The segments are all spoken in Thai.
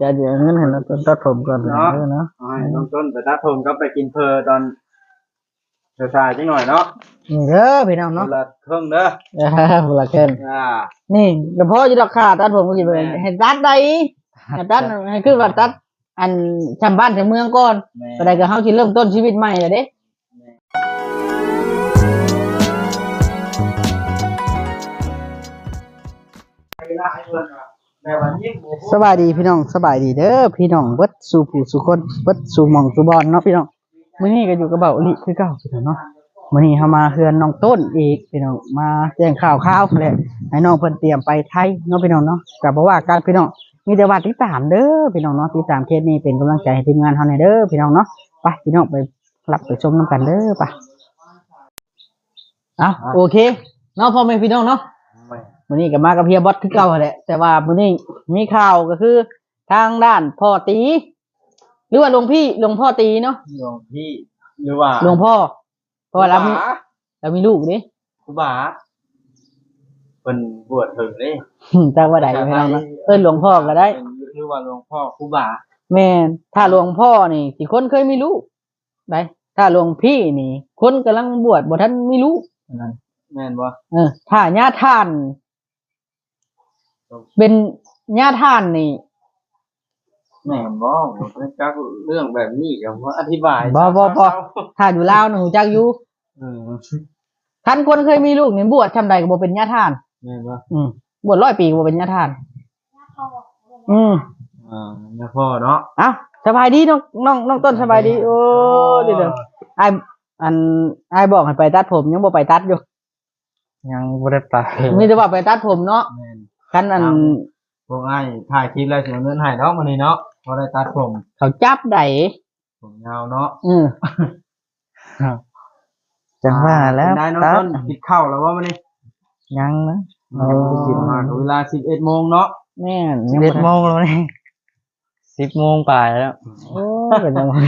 เดี๋ยวเดี๋ยวเงินเห็นแล้วตัดผมก่อนเนาะเออเนาะเอาให้น้องต้นไปตัดผมก็ไปกินเพลตอนเช้าๆจังหน่อยเนาะนี่เด้อพี่น้องคนเนาะละเครื่องเด้อเออพละเกินอ่านี่เดี๋ยวพ่อจะราคาตัดผมก็คิดไปแม่ให้ตัดได้ให้ตัดให้คือว่าตัด อันชำบ้านชำเมืองก่อนแม่ก็ได้ก็เฮาสิเริ่มต้นชีวิตใหม่เลยเด้แต่วันนี้หมู สบายดีพี่น้องสบายดีเด้อพี่น้องเบิดสู่ผู้สู่คนเบิดสู่หม่องสู่บอลเนาะพี่น้องมื้อนี้ก็อยู่กับเบาอลิคือเก่าพี่น้องเนาะมื้อนี้เฮามาเฮือนน้องต้นอีกพี่น้องมาแจ้งข่าวข่าวแหละให้น้องเพิ่นเตรียมไปไทยเนาะพี่น้องเนาะก็บ่ว่ากันพี่น้องมีแต่ว่าติดตามเด้อพี่น้องเนาะติดตามเคสนี้เป็นกำลังใจให้ทีมงานเฮาหน่อยเด้อพี่น้องเนาะไปพี่น้องไปรับไปชมนํกันเด้อไปเอาโอเคเนาะพ่อแม่พี่น้องเนาะ ม่มื้อนี้ก็มากับเฮียบอสคือเก่าแหละแต่ว่ามื้อนี้มีข่าวก็คือ ทางด้านพ่อตี หรือว่าหลวงพี่หลวงพ่อตีเนาะหลวงพี่ หรือว่าหลวงพ่อเพราะว่าเรามีคบเรามีลูกนี่ครูบาเป็นบวชถึงเลยจักว่าใดไม่เอานะเอิ้นหลวงพ่อก็ได้หรือว่าหลวงพ่อครูบาแม่นถ้าหลวงพ่อนี่สิคนเคยมีลูกได้ถ้าหลวงพี่นี่ คนกำลังบวชบ่ทันมีลูกนั่นแม่นบ่เออถ้าญาติท่าน เป็นญาติท่านนี่แม่นบ่ผมจักเรื่องแบบนี้กับว่าอธิบายบ่บ่บ่ถ้าอยู่ลาวนี่รู้จักอยู่เออคันคนเคยมีลูกนี่บวชทำใดก็บ่เป็นญาติท่านแม่นบ่อืมบวชร้อยปีก็บ่เป็นญาติท่านอืมอ่าแม่พ่อเนาะเอ้าสบายดีน้องน้องน้องต้นสบายดี โอ้เดี๋ยวเดี๋ยวไออันไอบอกให้ไปตัดผมยังบ่ไปตัดอยู่ยังบ่ได้ไปมีแต่ว่าไปตัดผมเนาะแม่ นคันอันครับพวกไอ้ายถ่ายคลิปแล้วสิเอาเงินให้เนาะมื้อนี้เนาะพอได้ตัดผมเขาจับได้ผมยาวเนาะอืมจังว่าแล้วเป็นได้น้องตัดต้นกินข้าวแล้วว่ามื้อนี้ยังนะยังบ่ได้กินมาก็เวลา11โมงเนาะแม่นสิบเอ็ดโมงแล้วนี่สิบโมงป่ายแล้วโอ้เป็นจังหวะ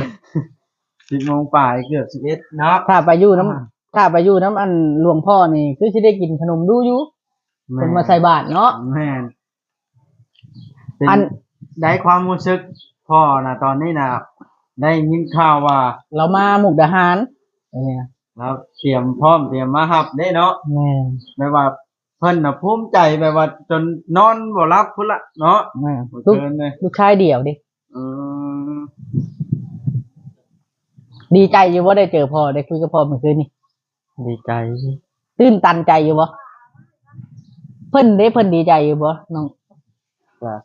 10โมงปลายเกือบ11เนาะถ้าไปอยู่น้ำถ้าไปอยู่น้ำอันหลวงพ่อนี่ คือสิได้กินขนมดูอยู่ คนมาใส่บาตรเนาะแม่นเป็นอัน ได้ความรู้สึกพ่อนะตอนนี้นะได้ยินข่าวว่าเรามามุกดาหารเนี่ยเราเตรียมพร้อมเตรียมมาหับได้เนาะแม่นไม่ว่าเพิ่นน่ะภูมิใจแบบว่า จนนอนบ่หลับพุ่นละเนาะแม่นบ่ลูกเกินเลยลูกชายเดี่ยวดิอืมดีใจอยู่ว่าได้เจอพ่อได้คุยกับพ่อเมื่อคืนนี่ดีใจ ตื้นตันใจอยู่บ่ เพิ่นได้เพิ่นดีใจอยู่บ่น้องว่า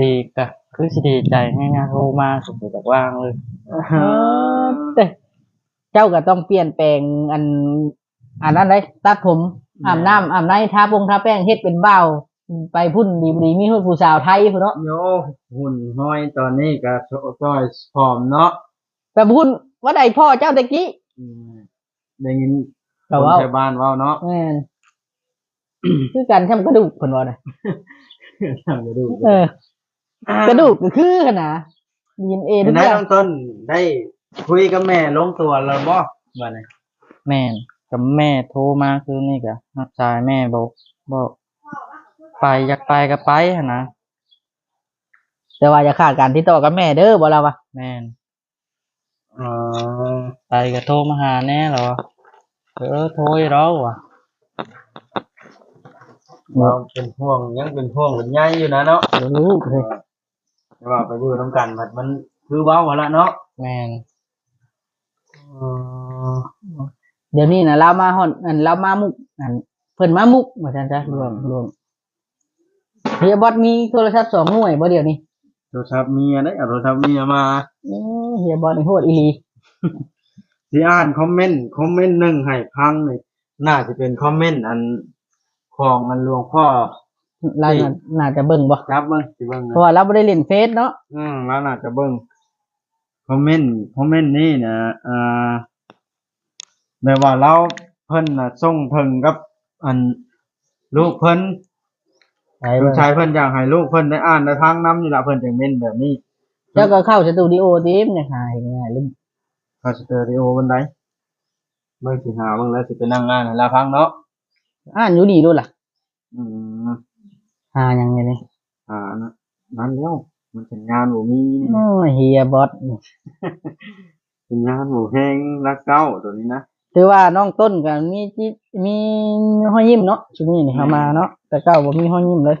ดีก็คือสิดีใจง่ายๆโทรมาสุดจากว่างเลยเด้เจ้าก็ต้องเปลี่ยนแปลงอัน อันนั้นได้ตัดผมอาบน้ำอาบน้ำทาปงทาแป้งเฮ็ดเป็นเบ้าไปพุ่นดีบดีมีฮู้ผู้สาวไทยพุ่นเนาะโยหุ่นห้อยตอนนี้ก็โชจ้อยผอมเนาะแต่พุ่นว่าใดพ่อเจ้าตะกี้อืมได้ยินคแต่นว่าแถวบ้านเว้าเนาะแม่น คือกันทำกระดูกเพิ่นว่าน่ะทางกระดูกเออ กระดูกก็คือกันนะดีเอ็นเอทุเป็นกได้อย่างต้นต้นได้คุยกับแม่ลงตัวแล้วบ่บัดนี้แม่นกับแม่โทรมาคือนี่ก็รับสายแม่บอกบอก ไปอยากไปก็ไปหั่นนะแต่ว่าอย่าขาดการติดต่อกับแม่เด้อบ่เราวะแม่นอ๋อไปก็โทรมาหาแน่เหรอเออโทรอยู่แล้วว่ะ เราเป็นห่วงยังเป็นห่วงเป็นใยอยู่นะเนาะรู้เลยแต่ว่าไปอยู่น้ำกันมันมันคือเว้าหั่นละเนาะแม่นเดี๋ยวนี้นะเรามาฮอนอันเรามามุกอันเพิ่นมามุกว่าซั่นจ้ะรวมรวมเฮียบอสมีโทรศัพท์สองหน่วยบ่เดี๋ยวนี้โทรศัพท์เมียได้เอาโทรศัพท์เมียมาอื้อเฮียบอสนี่โหดอีหลีที่อ่านคอมเมนต์คอมเมนต์หนึ่งให้พังนี่น่าจะเป็นคอมเมนต์อัน ของอันหลวงพ่อ เราน่าน่าจะเบิ่งบ่ครับเบิ่งสิเบิ่งเพนะราะว่าเราบ่ได้เล่นเฟซเนาะอืมแล้วน่าจะเบิ่งคอมเมนต์คอมเมนต์นี่นะอ่าแบบว่าเราเพิ่นน่ะส่งเพิ่นกับ อัน ลูกเพิ่นไปลูเบิ่กงชายเพิ่นอยากให้ลูกเพิ่นได้อ่านได้ทางนำนี่ล่ะเพิ่นจึงเม่นแบบนี้เจ้าก็เข้าสตูดิโอติมเนี่ยหาเห็นง่ายลืมพาสเตอริโอบันไดเบิ่งสิหาเบิ่งแล้วสิไปนั่งงานให้ลาพังเนาะ อ่านอยู่ดีด้วยล่ะ อืมหาหยังไงนี่อ่านะนั้นแล้วมันเป็นงานบ่มีโอ้ยเฮียบอสนี่เป็นงานบ่แฮงรักเก้าตัวนี้นะถือว่าน้องต้นก็มีจิมีห้อยยิ้มเนาะชุดนี้นี่เขามาเนาะแต่เก้าบ่มีห้อยยิ้มเลย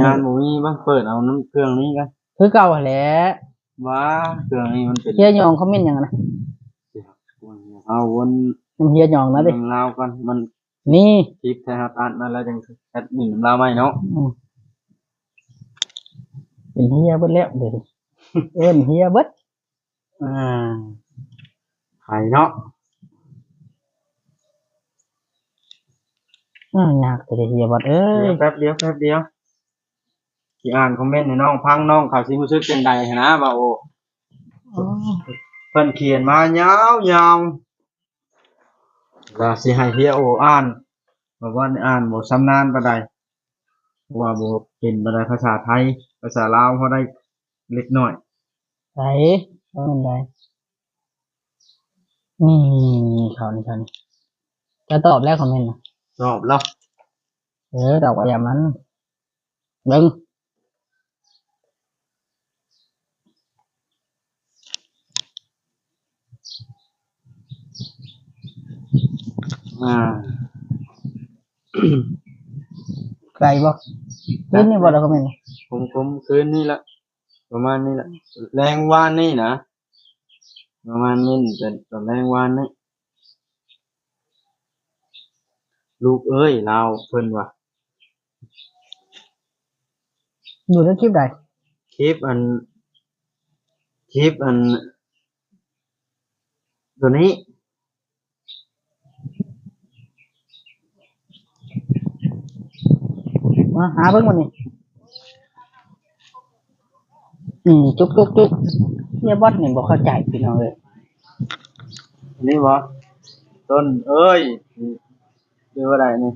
งานบ่มีบ้างเปิดเอาน้ำเครื่องนี้กันคือเก่าแหละว่าเครื่องนี้มันเป็นเฮียหยองคอมเมนต์หยังนะเอาวนน้ำ เฮียหยองนะดิน้ำลาวก่อนมันนี่คลิปไทยฮัตอัดมาแล้วจังแอดมินน้ำลาวใหม่เนาะอืมเป็นเฮียเบิดแล้วเดี๋ยวดิเอิ้นเฮียเบิดอ่าไข่เนาะอ่ายากแต่เฮียบอสเอ้ยเดี๋ยวแป๊บเดียวแป๊บเดียวที่อ่านคอมเมนต์ให้น้องพังน้องเขาสิรู้สึกเป็นใดนะบ่าวโอ อ๋อเพิ่นเขียนมายาวยาว ว่าสิให้เฮียโออ่านบอกว่าอ่านบ่ชำนาญปานใดเพราะว่าบ่เป็นปานใดภาษาไทย ภาษาลาวพอได้เล็กน้อยไหนเอาเป็นไรนี่เขานี่เขานี่จะตอบแล้วคอมเมนต์นะตอบแล้วเออตอบว่าอย่างนั้นเบิ้ง อ่าไกลบ่ขึ้นนี่บ่แล้วคอมเมนต์นะผมผมคืนนี่ละประมาณนี้ละแรงวานนี่นะประมาณนี้เป็นตอนแรงวานนี่ลูกเอ้ยเราเพิ่นว่าอยู่ในคลิปใดคลิปอันคลิปอันตัวนี้ มาหาเบิ้งมันนี่อืมจุ๊บจุ๊บจุ๊บเฮียบอสนี่บ่เข้าใจพี่น้องเลยอันนี้บ่ต้นเอ้ยเรียกว่าอะไรนี่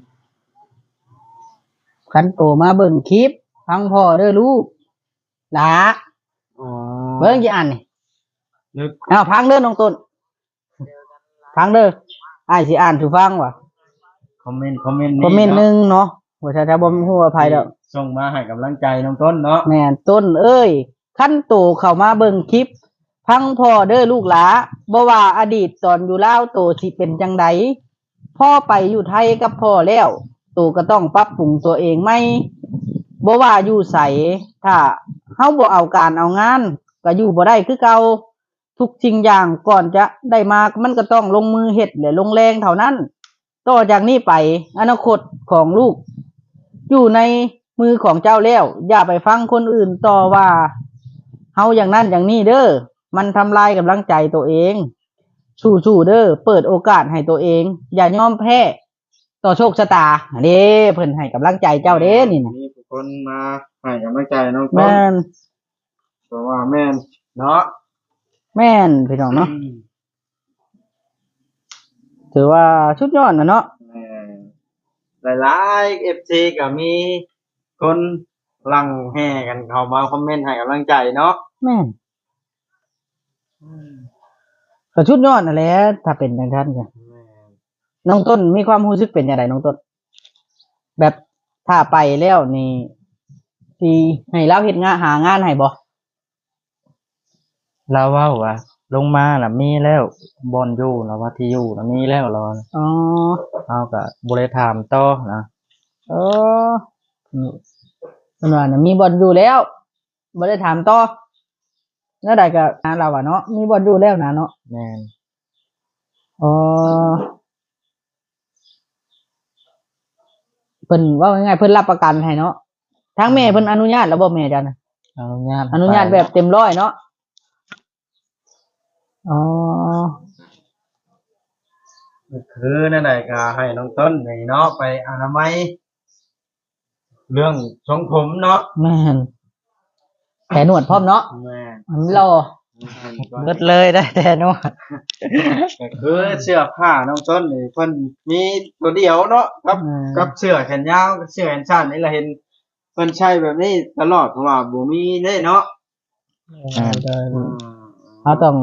คันโตมาเบิ่งคลิปฟังพ่อเด้อลูกหลาอ๋อเบิ่งกี่อันนี่นึกอ้าวพังเด้อน้องต้นพังเด้ออ้ายสิอ่านสู่ฟังว่ะคอมเมนต์คอมเมนต์คอมเมนต์หนึงเนาะ ว่าถ้าถ้าบ่ฮู้อภัยแล้วส่งมาให้กำลังใจน้องต้นเนาะแม่นต้นเอ้ยขั้นโตเข้ามาเบิ่งคลิป พังพ่อเด้อลูกหลาบ่ว่าอดีตตอนอยู่ลาวโตสิเป็นจังใดพ่อไปอยู่ไทยกับพ่อแล้วโตก็ต้องปรับปรุงตัวเองไหมบ่ว่าอยู่ไสถ้าเฮาบ่เอาการเอางานก็อยู่บ่ได้คือเก่าทุกสิ่งอย่างก่อนจะได้มามันก็ต้องลงมือเฮ็ดและลงแรงเท่านั้น ต่อจากนี้ไปอนาคตของลูก อยู่ในมือของเจ้าแล้ว อย่าไปฟังคนอื่นต่อว่าเฮาอย่างนั้นอย่างนี้เด้อมันทำลายกำลังใจตัวเองสู้ๆเด้อเปิดโอกาสให้ตัวเอง อย่ายอมแพ้ต่อโชคชะตาเด้เพิ่นให้กำลังใจเจ้าเด้นี่นะมีผู้คนมาให้กำลังใจน้องต้นแม่นเพราะว่าแม่นเนาะแม่นพี่น้องเนาะถือว่าชุดยอดนะเนาะแม่ หลายๆเอฟซีก็มีคนหลังแห่กันเข้ามาคอมเมนต์ให้กำลังใจเนาะแม่นก็ชุดยอดนั่นแหละถ้าเป็นอย่างนั้นจ้ะน้องต้นมีความรู้สึกเป็นยังไงน้องต้น แบบถ้าไปแล้วนี่ที่ให้เราเฮ็ดงานหางานให้บ่เราเว่าว่า ลงมาน่ะมีแล้วบอลอยู่นะว่าที่อยู่น่ะมีแล้วเราน่ะอ๋อเอากับบริถามต่อนะเออนี่เพิ่นว่าน่ะมีบ่อนอยู่แล้วบ่ได้ถามต่อแล้วใดก็หาเราอะเนาะมีบ่อนอยู่แล้วนะเนาะแม่นอ๋อเพิ่นว่าง่ายๆเพิ่นรับประกันให้เนาะทั้งแม่เพิ่นอนุญาตแล้วบ่แม่จ้ะนะอนุญาตอนุญาตแบบเต็มร้อยเนาะ อ๋อ คือนั่นแหละก็ให้น้องต้นนี่เนาะไปอนามัยเรื่องทรงผมเนาะแม่นแผลหนวดพร้อมเนาะแม่อันนี้รอเบิดเลยได้แต่นวดก็คือเสื้อผ้าน้องต้นนี่เพิ่นมีตัวเดียวเนาะกับอืมกับเสื้อแขนยาวกับเสื้อแขนสั้นนี่เราเห็นเพิ่นใช้แบบนี้ตลอดเพราะว่าบ่มีเด้เนาะเขาต้อง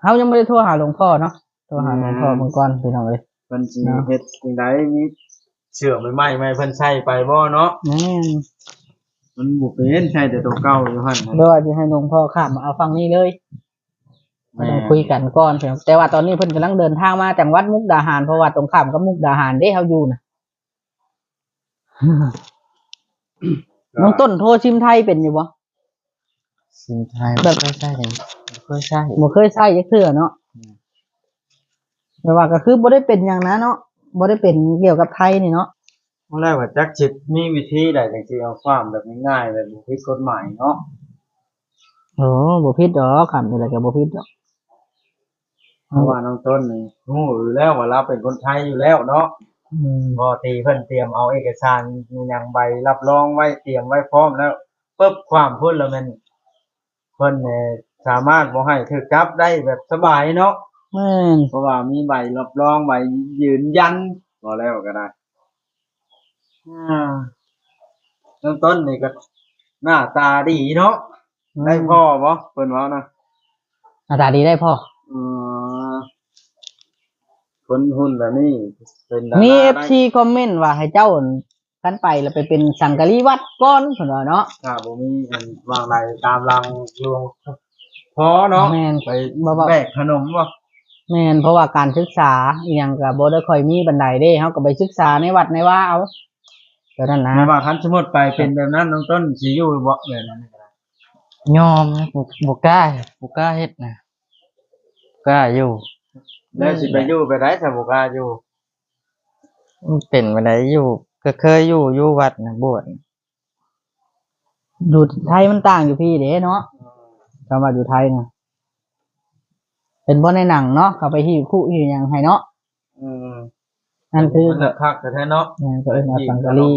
เขายังไม่ได้โทรหาหลวงพ่อเนาะโทรหาหลวงพ่อเมื่อก่อนพี่น้องเลยเพิ่นสิเนาะเฮ็ดจังไดมีเสื้อใหม่ๆใหม่เพิ่นใช้ไปบ่เนาะแม่นมันบุเป็นใช่แต่ตัวเก่าอยู่หั่นเดี๋ยวว่าจะให้หลวงพ่อข้ามมาเอาฟังนี้เลยต้องคุยกันก่อนเพียงแต่ว่าตอนนี้เพิ่นกำลังเดินทางมาจากวัดมุกดาหารเพราะว่าตรงข้ามกับมุกดาหารเด้เฮาอยู่น่ะ น้องต้นโทรชิมไทยเป็นอยู่บ่ สินไทยแบบไม่ใช่เลยไม่ใช่บ่เคยใช้จักเทื่อเนาะแต่ว่าก็คือบ่ได้เป็นหยังนะเนาะบ่ได้เป็นเกี่ยวกับไทยนี่เนาะเมื่อแรกว่าจักจิตมีวิธีใดจังสิเอาความแบบง่ายๆแบบบ่ผิดกฎหมายเนาะโอ้บ่ผิดดอกครับนี่แหละก็บ่ผิดดอกเพราะว่าน้องต้นนี่รู้อยู่แล้วว่าเราเป็นคนไทยอยู่แล้วเนาะอืมพอตีเพิ่นเตรียมเอาเอกสารมีหยังใบรับรองไว้เตรียมไว้พร้อมแล้วปึ๊บความพูดแล้วมัน เพิ่นเนี่ยสามารถบ่ให้ถูกจับได้แบบสบายเนาะแม่นเพราะว่ามีใบรับรองใบยืนยันก็แล้วก็ได้อ่าเริ่มต้นนี่ก็หน้าตาดีเนาะได้พ่อบ่เพิ่นเว้านะหน้าตาดีได้พ่อเออคนหุ่นแบบนี้เป็นดารามี ได้ FC คอมเมนต์ว่าให้เจ้า กันไปแล้วไปเป็นสังกะรีวัดก่อนเพิ่นว่าเนาะถ้าบ่มีอันวางไรตามรังลวงพอเนาะแม่นไปบ่บ่แบกขนมบ่แม่นเพราะว่าการศึกษาอีหยังก็บ่ได้ค่อยมีบันไดเด้เฮาก็ไปศึกษาในวัดในว่าเอาเท่านั้นนะแม่ว่าคันสมมุติไปเป็นแบบนั้นน้องต้นสิอยู่บ่แบบนั้นก็ได้ยอมนะบุบุกล้าบุกล้าเฮ็ดนะบ่กล้าอยู่แล้วสิไปอยู่ไปได้ถ้าบ่กล้าอยู่มันเป็นไปได้อยู่ ก็เคยอยู่อยู่วัดนะบวชอยู่ไทยมันต่างอยู่พี่เด้เนาะคำว่าอยู่ไทยน่ะเป็นบ่ในหนังเนาะเขาไปที่คู่ที่หยังให้เนาะอืมนั่นคือมันจะคักแท้ๆเนาะนั่นก็เอิ้นว่าสังกะรี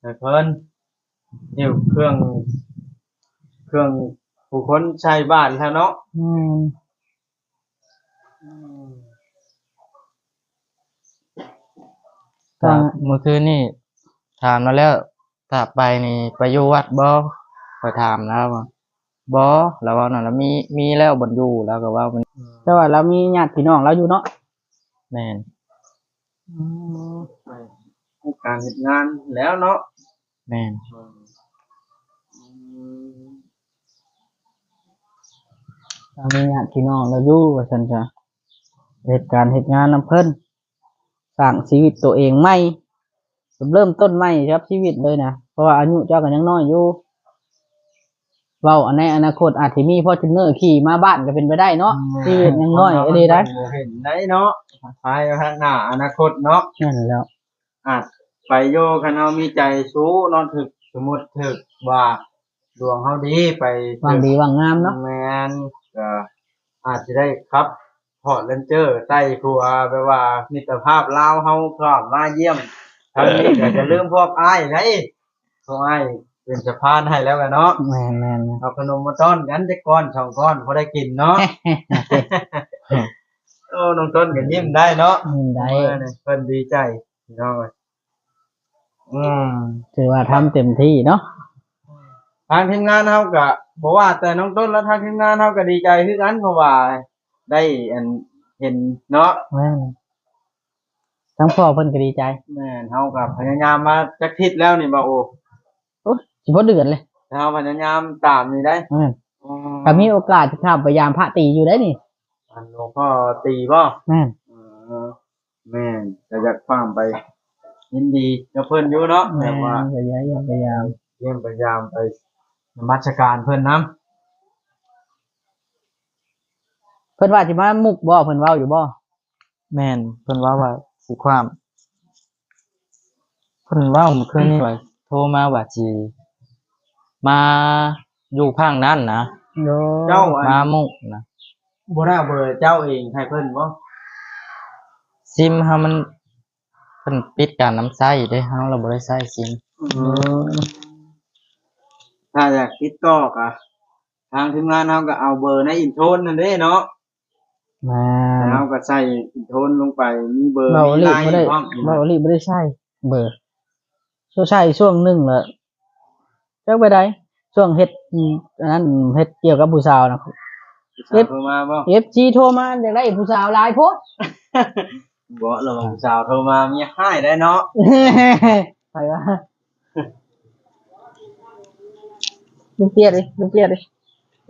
ให้เพิ่นนี่เครื่อง เครื่องผู้คนใช้บ้านแท้เนาะอืม ก็เมื่อคืนนี่ถามมาแล้วถ้าไปนี่ไปอยู่วัดบ่คอยถามแล้วว่าบ่แล้วว่านั่นแล้วมีมีแล้วบนอยู่แล้วก็ว่ามันแต่ว่าเรามีญาติพี่น้องเราอยู่เนาะแม่นให้การเฮ็ดงานแล้วเนาะแม่นเรามีญาติพี่น้องเราอยู่ว่าซั่นจ้ะเหตุการณ์เหตุงานนํเพิ่น สร้างชีวิตตัวเองใหม่เริ่มต้นใหม่ครับชีวิตเลยนะเพราะว่าอายุเจ้าก็ยังน้อยอยู่เว้าอันในอนาคตอาจสิมีพ่อจูเนอร์ขี่มาบ้านก็เป็นไปได้เนาะชีวิตยังน้อยก็ดีได้เห็นได้เนาะภายข้างหน้าอนาคตเนาะนั่นแหล้วอาจไปโยคันเฮามีใจสู้เนอนถึกสมมุติถึกว่าดวงเฮาดีไปวางดีวางงามเนาะแมนก็อาจจะได้ครับ พอร์ตเลนเจอร์ใต้ครัวแปลว่ามิตรภาพลาวเฮาพร้อมมาเยี่ยมทั้งนี้ก็จะลืมพวกอ้ายไงพวกอ้ายเป็นสะพานให้แล้วกันเนาะแม่นแม่นเอาขนมมาต้อนกันจะก้อนสองก้อนพอได้กินเนาะโอ้น้องต้นก็ยิ้มได้เนาะยินได้เออเนี่ยเพิ่นดีใจพี่น้องเอ้ยอืมถือว่าทำเต็มที่เนาะทางทีมงานเฮาก็บอกว่าแต่น้องต้นแล้วทางทีมงานเฮาก็ดีใจคือกันเพราะว่า ได้อันเห็นเนาะแม่นทั้งพ่อเพิ่นก็ดีใจแม่นเฮาก็พยายามมาจักทิศแล้วนี่บ่าโอโอ้สิบ่เดือนเลยเฮาพยายามตามนี่ได้แม่นอืมก็มีโอกาสที่เข้าพยายามพระตีอยู่ได้นี่อันหลวงพ่อตีบ่แม่นเออแม่นก็อยากฟังไปยินดีกับเพิ่นอยู่เนาะแม่แต่นว่าพยายามพยายามเยี่ยมพยายามไปนมัสการเพิ่นนํ เพิ่นว่าสิมามุกบ่เพิ่นเว้าอยู่บ่แม่นเพิ่นว่าว่าสิความเพิ่นว่าเมื่อคืนนี่ว่าโทรมาว่าสิมาอยู่ข้างนั้นนะเจ้าอันมามุกนะบ่ได้เอาเบอร์เจ้าเองให้เพิ่นบ่ซิมเฮามันเพิ่นปิดการน้ำใช้เด้เฮาเราบ่ได้ใช้ซิมถ้าอยากติดต่อก็ทางทีมงานเฮาก็เอาเบอร์ในอินโทนนั่นเด้เนาะ แม่แล้วนเฮาก็ใส่อินโทนลงไปมีเบอร์เบามีลีไลบ่น์ได้พร้อมเบาลีบ่ได้ใช้เบอร์ช่วงใช้ช่วงหนึงแหละจักไปได้ช่วงเฮ็ดอืมอันนั้นเฮ็ดเกี่ยวกับผู้สาวนะสาวโทรมาบ่ FG โทรมาอยากได้ผู้สาวหลายโพดบ่ระวังสาวโทรมามีให้ได้เนาะไปว่าลูกเกียดดิลูกเกียดดิ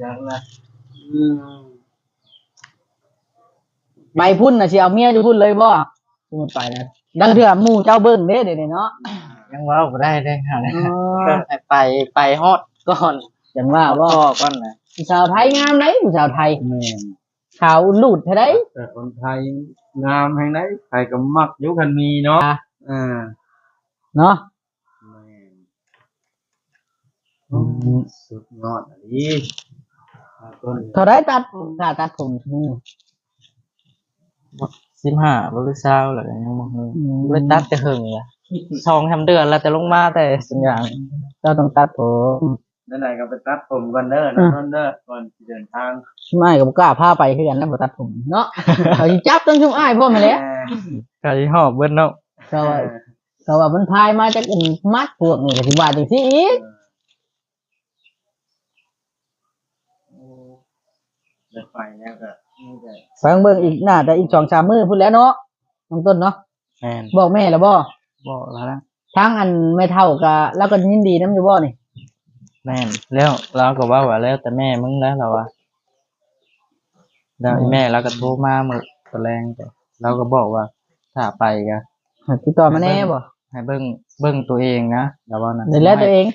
ยังนะอืม ไปพุ่นน่ะสิเอาเมียอยู่พุ่นเลยบ่สมมุติไปนะดังเถื่อหมู่เจ้าเบิ่งเด้เดี๋ยวนี้เนาะยังเว่าบ่ได้เลยค่ะอ๋อให้ไปไปฮอดก่อนจังว่าพ่ว่าอก่อนนะผู้สาวไทยงามไหนผู้สาวไทยแม่นขาวลูดเท่าไดแต่คนไทยงามแห่งไหนใครก็มักอยุคันมีเนาะอะอ่าเนาะแม่นสุดยอดอันนี้ต้น เท่าไดตัดถ้าตัดผมอืม สิบห้าบริษัทอะไรยังบ่ฮู้อืมบริษัทจะหึงละสองทำเดือนแล้วแต่ลงมาแต่สัญญาณเจ้าต้องตัดผมนั่นไหนก็ไปตัดผมกันเด้อนะต้นเด้อก่อนสิเดินทางไม่กับกล้าพาไปคือกันนะบ่ตัดผมเนาะเขาสิจับต้องชุ่มอ้ายพ่อมาแหล้วไก่หอบเบิ้นเนาะเขาว่าเขาว่ามันพายมาจากอันมัดพวกนี่ก็สิว่าจังซี่อีกเดินไปแล้วก็นี่แต่ ฟังเบิ่งอีกน่าจะอีก2-3มื้อพุ่นแหล้วเนาะน้องต้นเนาะแม่นบอกแม่แล้วบ่บอกแล้วนะทั้งอันไม่เท่ากับแล้วก็ยินดีนํอยู่บ่นี่แม่นแล้วเราก็ว่าว่าแล้วแต่แม่มึงแล้วเราว่าแล้วไอ้แม่เราก็โทรมาเมื่อตอนแรงแต่เราก็บอกว่าถ้าไปก็ติดต่อมาแน่บ่ให้เบิ้งเบิ้งตัวเองนะแต่ว่านะนี่แหละตัวเอง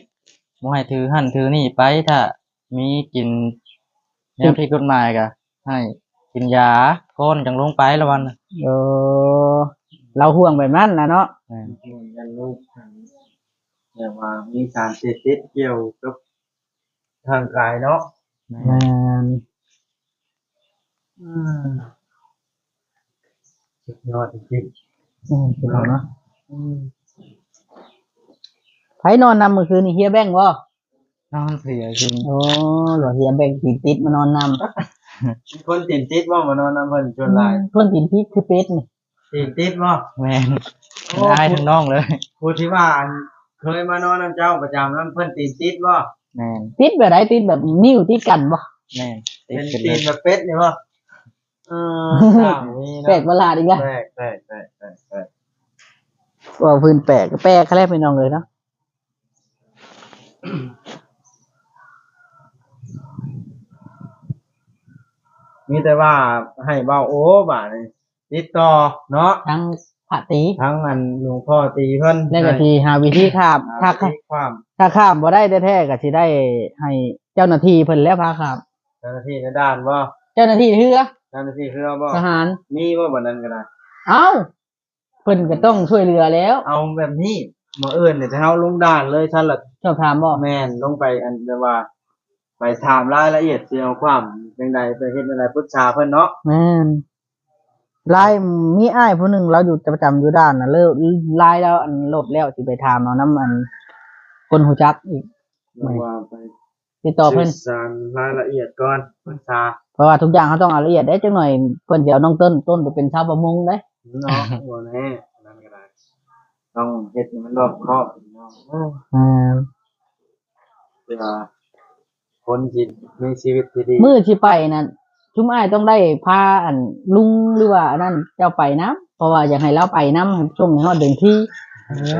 บ่ให้ถือหั่นถือนี่ไปถ้ามีกินแนวที่กฎหมายก็ให้ กินยาก้อนจังลงไปละวันน่ะเออเราห่วงแบบนั้นนะเนาะแม่นยันลูกแต่ว่ามีสารเสพติดเกี่ยวกับทางกายเนาะแม่นแม่นสุดยอดจริงอืมเป็นเอาเนาะไผนอนนำเมื่อคืนนี่เฮียแบงค์บ่นอนเพลียจริงโอ้หลวเฮียแบงค์ติดติดมานอนนำๆ คนติดติดว่ามานอนน้ำเพิ่นจนหลายเพิ่นติดติดคือเป็ดนี่ติดติดว่าแม่นได้ทั้งน้องเลยผู้ที่ว่าอันเคยมานอนน้ำเจ้าประจำน้ำเพิ่นติดติดว่าแม่นติดแบบไหนติดแบบนิ้วติดกันบ่แม่นติเป็ดนกันเลตียนแบบเป็ดนี่ว่าเออสร้างมีแปลเนาะกประหลาดอีกแล้วแปลกแปลกแปลกแปลกแปลกว่าพื้นแปลกก็แปลกแค่แรกไปน้องเลยเนาะ มีแต่ว่าให้เบาโอ้บ่านี่ติดต่อเนาะทั้งพระตีทั้งอันหลวงพ่อตีเพิ่นแล้วก็สิหาวิธีข้ามถ้าถ้าความถ้าข้ามบ่ได้แท้ๆก็สิได้ให้เจ้าหน้าที่เพิ่นแล้วพาข้ามเจ้าหน้าที่ในด้านว่าเจ้าหน้าที่เรือเจ้าหน้าที่คือเราบ่ทหารมีว่าแบบนั้นก็ได้เอ้าเพิ่นก็ต้องช่วยเหลือแล้ว เอาแบบนี้มาเอิ้นเนี่ยถ้าเฮาลงด่านเลยท่านละชอบถามบ่แม่นลงไปอันแบบว่า ไปถามรายละเอียดสิเอาความจังใดไปเฮ็ดจังไดปรึกษาเพิ่นเนาะแม่นลายมีอ้ายผู้หนึงเราอยู่ประจำอยู่ด้านน่ะเลิกลายแล้วอันลบแล้วสิไปถามเอานํอัน คนหูจักอีกไม่ว่าไปติดต่อเพิ่นสื่สารรายละเอียดก่อนปรึกษาเพราะว่าทุกอย่างเขาต้องเอาละเอียดได้จังหน่อยเพิ่นสิเอาน้องต้นต้นไปเป็นชาวประมงได้เนาะบ่แน่นั่นก็ได้ต้องเฮ็ดให้มันรอบคอบเนาะอ่าเพื่อ คนที่มีชีวิตที่ดีมื้อสิไปนั่นชุมอ้ายต้องได้พาอันลุงหรือว่าอันนั้นเจ้าไปนํเพราะว่าอยากให้เราไปนํให้ช่วงนี้ฮอดเดือนที่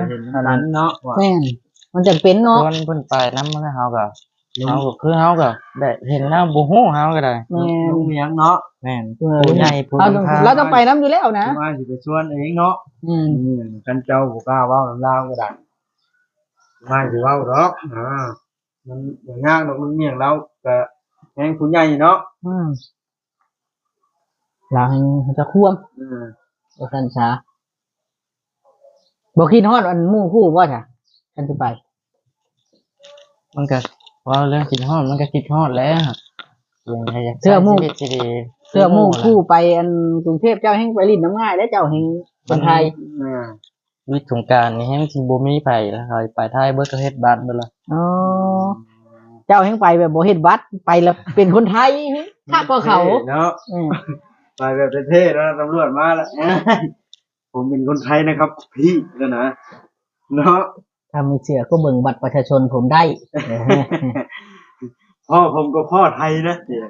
เห็นเท่านั้นเนาะว่าแม่นมันจะเป็นเนาะชวนเพิ่นไปนำแล้วเฮาก็เฮาก็คือเฮาก็ได้เห็นแล้วบ่ฮู้เฮาก็ได้แม่นลุงเมียงเนาะแม่นเออผู้ใหญ่ผู้เราต้องนำทางเราต้องไปน้ำอยู่แล้วนะว่าสิไปชวนเองเนาะอืมนี่กันเจ้าบ่กล้าเว้านำลาวก็ได้มาสิเว้าดอกอ่า มันอย่างยากดอกลุงเมียงเราก็แฮงผู้ใหญ่เนาะอืมเราให้จะควมอืมว่าสันช้าบอกคิดฮอดอันหมู่คู่ว่าจ้ะกันจะไป มันก็ว่าเรื่องคิดฮอดมันก็คิดฮอดแล้วยังไงอยากเสื้อมุ่งใช้ชีวิตที่ดีเสื้อหมู่คู่ไปอันกรุงเทพเจ้าแห่งไปลินน้ำง่ายและเจ้าแห่งคนไทย อ่า วิถีสงกรารนี่แฮงสิบ่มีไผแล้วครับไปไทยเบิดก็เฮ็ดบัตรเบิดละ อ๋อ เจ้าแห่งไปแบบโบเฮ็ดบัตรไปแล้วเป็นคนไทยถ้าก็เขาเนาะอืมไปแบบเท่ๆแล้วตำรวจมาแล้วผมเป็นคนไทยนะครับ พี่แล้วนะเนาะถ้ามีเสือก็เบิ่งบัตรประชาชนผมได้พ่อผมก็พ่อไทยนะเดี๋ยว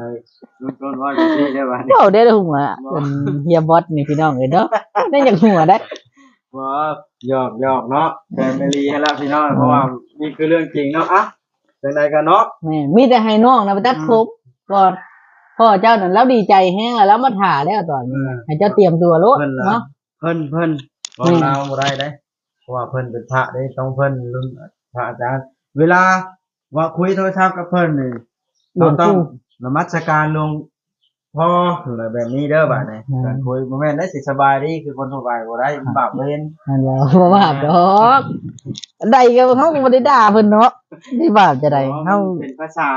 เออลุงต้นว่าอย่างนี้ได้ป่ะเนี่ยเว้าได้เลยหัวเป็นเฮียบอสนี่พี่น้องเลยเนาะได้อย่างหัวได้ว่าหยอกหยอกเนาะแฟมิลี่ให้ละพี่น้องเพราะว่านี่คือเรื่องจริงเนาะอะแฟ จังใดกันเนาะแม่นมีแต่ให้น้องนะไปตัดผมก่อนพ่อเจ้านั่นแล้วดีใจแห้งแล้วแล้วมาถ่าแล้วตอนนี้ให้เจ้าเตรียมตัวโลดเพิ่นละเนาะ เพิ่นเพิ่นบออืกมเราบ่ได้ได้เพราะว่าเพิ่นเป็นพระได้ต้องเพิ่นรุ่นพระอาจารย์ เวลาว่าคุยโทรศัพท์กับเพิ่นนี่หลวเรางต้องปู่นมัสการหลวง พ่ออะไรแบบนี้เด้อบัดนี้อืมการคุยบ่แม่นได้สิสบายดีคือคนทั่วไปบ่ได้บาปเวรนั่นแหละบ่บาปดอกใดก็เฮาก็บ่ได้ด่าเพิ่นเนาะที่บาปจะใดเฮาเป็นภาษา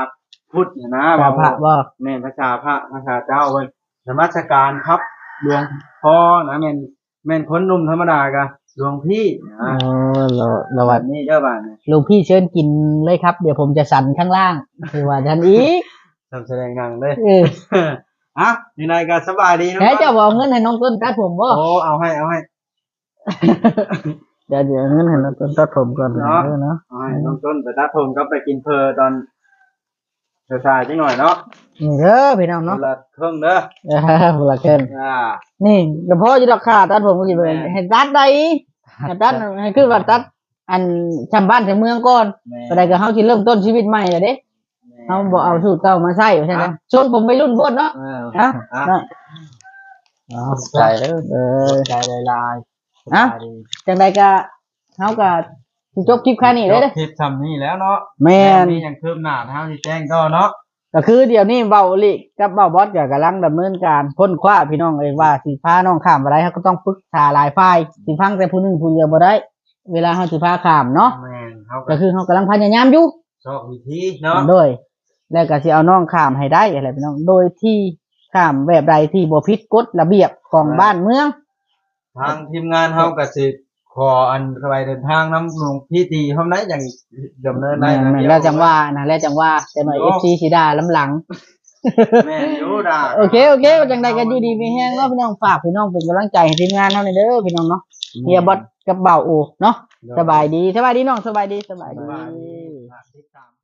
พุทธนะพระพระบ่แม่นภาษาพระภาษาเจ้าเพิ่นนมัสการครับหลวงพ่อนะแม่นแม่นคนหนุ่มธรรมดากะหลวงพี่นะโอ้เราเราแบว่าบนี้เด้อบัดนี้ลูกพี่เชิญกินเลยครับ เดี๋ยวผมจะสั่นข้างล่างคือว่าฉันอีกทำแสดงหนังเด้อ เอออะนี่นายก็สบายดีนะแค่จะบอกเงินให้น้องต้นตัดผมบ่โอ้เอาให้เอาให้ เดี๋ยวเดี๋ยวเงินให้น้องต้นตัดผมก่อนเนาะเออเนาะเอาให้น้องต้นไปตัดผมก็ไปกินเพอตอนเช้าๆจังหน่อยเนาะนี่เด้อพี่น้องคนเนาะละเครื่องเด้อเออพละเกินอ่านี่เดี๋ยวพ่อจะราคาตัดผมก็สิไปแม่ให้ตัดได้ให้ตัดให้คือว่าตัด อันชำบ้านชำเมืองก่อนแม่ก็ได้ก็เฮาสิเริ่มต้นชีวิตใหม่แล้วเด้ เฮาบ่เอาสูตรเก่ามาใช้ใช่ไหมชวนผมไปรุ่นพดเนาะเอออะอะเนาะเอาใจเด้อเออใจลายๆอะสบายดีจังใดก็เฮาก็สิจบคลิปแค่นี้เลยเด้อคลิปทำนี่แล้วเนาะแม่นมีอย่างคืบหน้าทางที่แจ้งต่อเนาะก็คือเดี๋ยวนี้เบาอลิกับเบาบอสก็กำลังดำเนินการค้นคว้าพี่น้องเอ้ยว่าสิพาน้องข้ามบ่ได้เฮาก็ต้องปรึกษาหลายฝ่ายสิฟังแต่ผู้หนึงผู้เดียวบ่ได้ เวลาเฮาสิพาข้ามเนาะแม่นเขาก็ก็คือเฮากำลังพยายามอยู่ชอบวิธีเนาะโดย แล้วก็สิเอาน้องข้ามให้ได้อะไรพี่น้อง โดยที่ข้ามแบบใดที่บ่ผิดกฎระเบียบของบ้านเมือง ทางทีมงานเขาก็สิขออันไปเดินทางน้ำหลวงพี่ตีเขาได้อย่างดำเนินได้แม่นนะแม่นแล้วจังว่านะแล้วจังว่าแต่หน่อย FC สิด่าลำหลังแม่นอยู่ดาโอเคโอเคจังใดก็อยู่ดีมีแฮงเนาะพี่น้องฝากพี่น้องเป็นกำลังใจให้ทีมงานเฮาหน่อยเด้อพี่น้องเนาะเฮียบอสกับเบาโอเนาะสบายดีสบายดีน้องสบายดีสบายสบายดี